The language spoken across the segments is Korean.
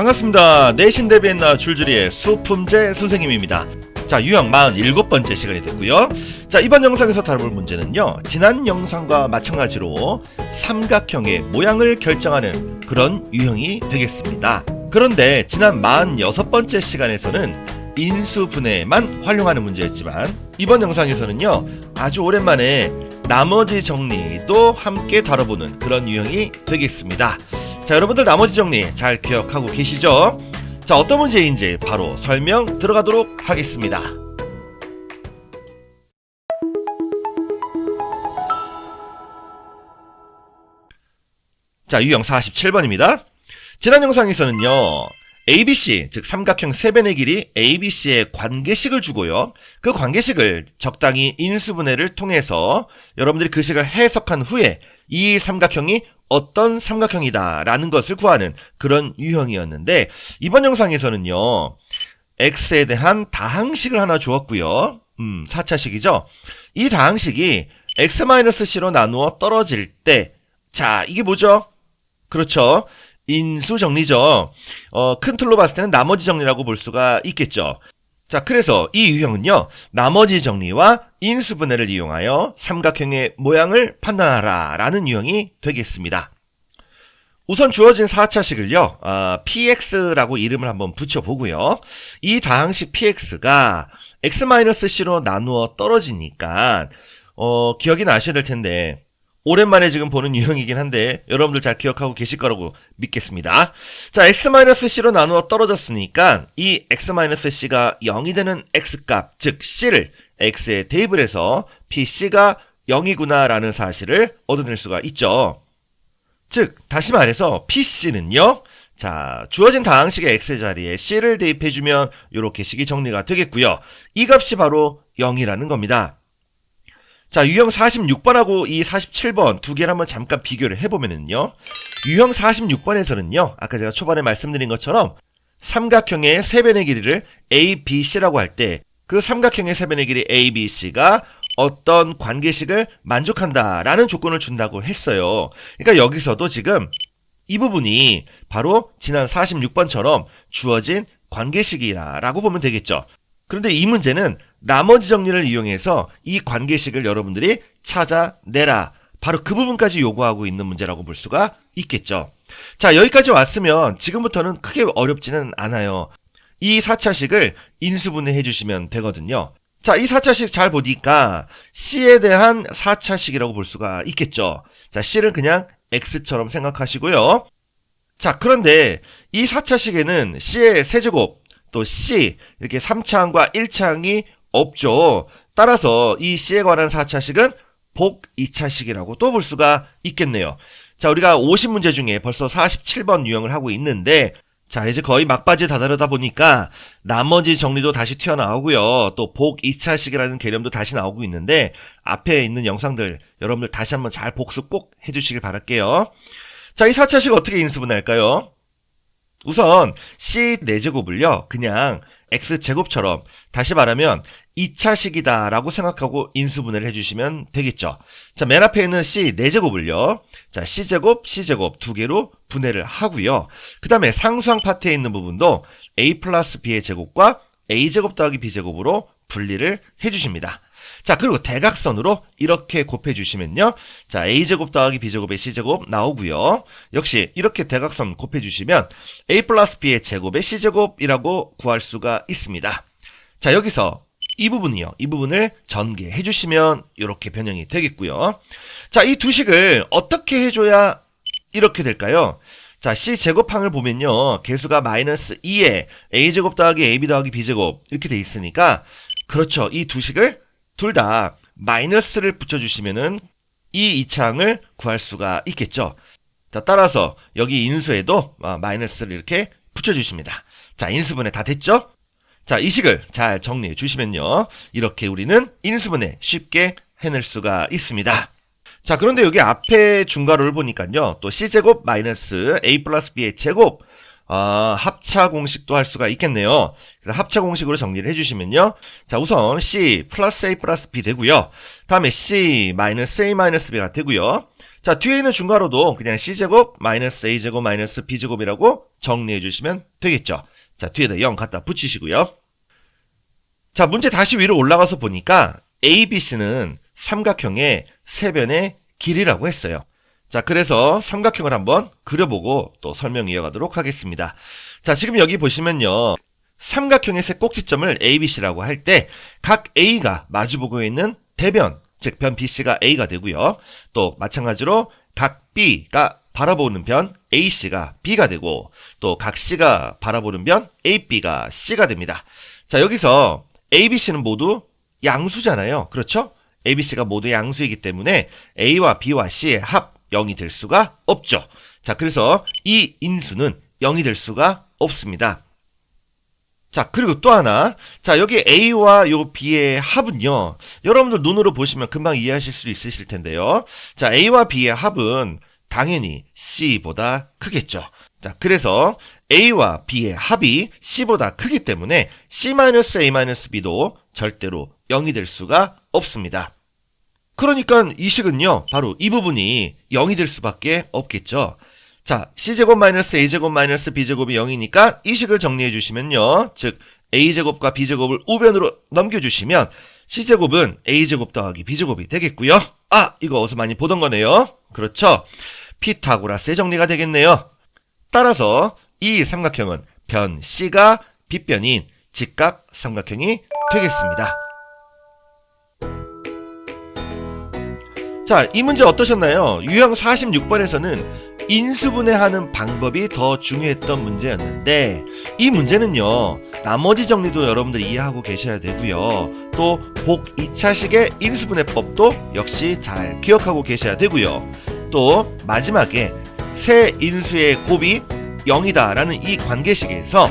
반갑습니다. 내신 대비했나 줄줄이의 수품제 선생님입니다. 자, 유형 47번째 시간이 됐고요. 자, 이번 영상에서 다뤄볼 문제는요. 지난 영상과 마찬가지로 삼각형의 모양을 결정하는 그런 유형이 되겠습니다. 그런데 지난 46번째 시간에서는 인수분해만 활용하는 문제였지만 이번 영상에서는요. 아주 오랜만에 나머지 정리도 함께 다뤄보는 그런 유형이 되겠습니다. 자, 여러분들 나머지 정리 잘 기억하고 계시죠? 자, 어떤 문제인지 바로 설명 들어가도록 하겠습니다. 자, 유형 47번입니다. 지난 영상에서는요. ABC, 즉 삼각형 세변의 길이 ABC의 관계식을 주고요. 그 관계식을 적당히 인수분해를 통해서 여러분들이 그 식을 해석한 후에 이 삼각형이 어떤 삼각형이다라는 것을 구하는 그런 유형이었는데 이번 영상에서는요. x에 대한 다항식을 하나 주었고요. 음, 4차식이죠. 이 다항식이 x-c로 나누어 떨어질 때 자, 이게 뭐죠? 그렇죠. 인수 정리죠. 어, 큰 틀로 봤을 때는 나머지 정리라고 볼 수가 있겠죠. 자, 그래서 이 유형은요, 나머지 정리와 인수분해를 이용하여 삼각형의 모양을 판단하라 라는 유형이 되겠습니다. 우선 주어진 4차식을요, 어, px라고 이름을 한번 붙여보고요. 이 다항식 px가 x-c로 나누어 떨어지니까, 어, 기억이 나셔야 될 텐데, 오랜만에 지금 보는 유형이긴 한데 여러분들 잘 기억하고 계실 거라고 믿겠습니다. 자, x-c로 나누어 떨어졌으니까 이 x-c가 0이 되는 x값, 즉 c를 대입을 해서 pc가 0이구나라는 사실을 얻어낼 수가 있죠. 즉, 다시 말해서 pc는요. 자, 주어진 다항식의 x 자리에 c를 대입해주면 이렇게 식이 정리가 되겠고요. 이 값이 바로 0이라는 겁니다. 자, 유형 46번하고 이 47번 두 개를 한번 잠깐 비교를 해보면은요. 유형 46번에서는요, 아까 제가 초반에 말씀드린 것처럼 삼각형의 세변의 길이를 ABC라고 할 때 그 삼각형의 세변의 길이 ABC가 어떤 관계식을 만족한다라는 조건을 준다고 했어요. 그러니까 여기서도 지금 이 부분이 바로 지난 46번처럼 주어진 관계식이라고 보면 되겠죠. 그런데 이 문제는 나머지 정리를 이용해서 이 관계식을 여러분들이 찾아내라. 바로 그 부분까지 요구하고 있는 문제라고 볼 수가 있겠죠. 자, 여기까지 왔으면 지금부터는 크게 어렵지는 않아요. 이 4차식을 인수분해 해 주시면 되거든요. 자, 이 4차식 잘 보니까 C에 대한 4차식이라고 볼 수가 있겠죠. 자, C를 그냥 X처럼 생각하시고요. 자, 그런데 이 4차식에는 C의 세제곱, 또 C, 이렇게 3차항과 1차항이 없죠. 따라서 이 C에 관한 4차식은 복 2차식이라고 또 볼 수가 있겠네요. 자, 우리가 50문제 중에 벌써 47번 유형을 하고 있는데, 자, 이제 거의 막바지에 다다르다 보니까 나머지 정리도 다시 튀어나오고요. 또 복 2차식이라는 개념도 다시 나오고 있는데, 앞에 있는 영상들 여러분들 다시 한번 잘 복습 꼭 해주시길 바랄게요. 자, 이 4차식 어떻게 인수분할까요? 우선 C 4제곱을요. 그냥 X제곱처럼 다시 말하면 2차식이다라고 생각하고 인수분해를 해주시면 되겠죠. 자, 맨 앞에 있는 C 4제곱을요. 자, C제곱, C제곱 두 개로 분해를 하고요. 그 다음에 상수항 파트에 있는 부분도 A 플러스 B의 제곱과 A제곱 더하기 B제곱으로 분리를 해주십니다. 자, 그리고 대각선으로 이렇게 곱해 주시면요. 자, A제곱 더하기 B제곱의 C제곱 나오고요. 역시 이렇게 대각선 곱해 주시면 A 플러스 B의 제곱의 C제곱이라고 구할 수가 있습니다. 자, 여기서 이 부분이요. 이 부분을 전개해 주시면 이렇게 변형이 되겠고요. 자, 이 두 식을 어떻게 해줘야 이렇게 될까요? 자, C 제곱항을 보면요. 개수가 마이너스 2에 A제곱 더하기 AB 더하기 B제곱 이렇게 돼 있으니까 그렇죠. 이 두 식을 둘 다 마이너스를 붙여주시면은 이 이차항을 구할 수가 있겠죠. 자, 따라서 여기 인수에도 아, 마이너스를 이렇게 붙여주십니다. 자, 인수분해 다 됐죠? 자, 이 식을 잘 정리해 주시면요. 이렇게 우리는 인수분해 쉽게 해낼 수가 있습니다. 자, 그런데 여기 앞에 중괄호를 보니까요. 또 C제곱 마이너스 A 플러스 B의 제곱. 아, 합차 공식도 할 수가 있겠네요. 그래서 합차 공식으로 정리를 해주시면요. 자, 우선 C 플러스 A 플러스 B 되고요. 다음에 C 마이너스 A 마이너스 B가 되고요. 자, 뒤에 있는 중괄호도 그냥 C제곱 마이너스 A제곱 마이너스 B제곱이라고 정리해 주시면 되겠죠. 자, 뒤에다 0 갖다 붙이시고요. 자, 문제 다시 위로 올라가서 보니까 ABC는 삼각형의 세변의 길이라고 했어요. 자, 그래서 삼각형을 한번 그려보고 또 설명 이어가도록 하겠습니다. 자, 지금 여기 보시면요. 삼각형의 세 꼭지점을 ABC라고 할 때 각 A가 마주보고 있는 대변, 즉 변 BC가 A가 되고요. 또 마찬가지로 각 B가 바라보는 변 AC가 B가 되고 또 각 C가 바라보는 변 AB가 C가 됩니다. 자, 여기서 ABC는 모두 양수잖아요. 그렇죠? ABC가 모두 양수이기 때문에 A와 B와 C의 합 0이 될 수가 없죠. 자, 그래서 이 인수는 0이 될 수가 없습니다. 자, 그리고 또 하나. 자, 여기 A와 요 B의 합은요. 여러분들 눈으로 보시면 금방 이해하실 수 있으실 텐데요. 자, A와 B의 합은 당연히 C보다 크겠죠. 자, 그래서 A와 B의 합이 C보다 크기 때문에 C-A-B도 절대로 0이 될 수가 없습니다. 그러니까 이 식은요, 바로 이 부분이 0이 될 수밖에 없겠죠. 자, c제곱 마이너스 a제곱 마이너스 b제곱이 0이니까 이 식을 정리해 주시면요. 즉, a제곱과 b제곱을 우변으로 넘겨주시면 c제곱은 a제곱 더하기 b제곱이 되겠고요. 아, 이거 어디서 많이 보던 거네요. 그렇죠. 피타고라스의 정리가 되겠네요. 따라서 이 삼각형은 변 c가 빗변인 직각 삼각형이 되겠습니다. 자, 이 문제 어떠셨나요? 유형 46번에서는 인수분해하는 방법이 더 중요했던 문제였는데 이 문제는요. 나머지 정리도 여러분들 이해하고 계셔야 되고요. 또 복 2차식의 인수분해법도 역시 잘 기억하고 계셔야 되고요. 또 마지막에 세 인수의 곱이 0이다라는 이 관계식에서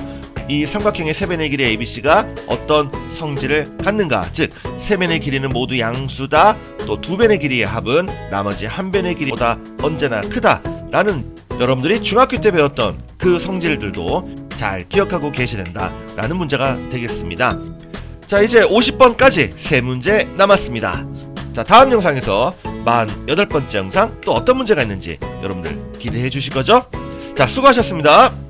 이 삼각형의 세변의 길이 ABC가 어떤 성질을 갖는가 즉 세변의 길이는 모두 양수다 또 두 변의 길이의 합은 나머지 한 변의 길이보다 언제나 크다 라는 여러분들이 중학교 때 배웠던 그 성질들도 잘 기억하고 계셔야 된다라는 문제가 되겠습니다. 자 이제 50번까지 세 문제 남았습니다. 자 다음 영상에서 48번째 영상 또 어떤 문제가 있는지 여러분들 기대해 주실 거죠? 자 수고하셨습니다.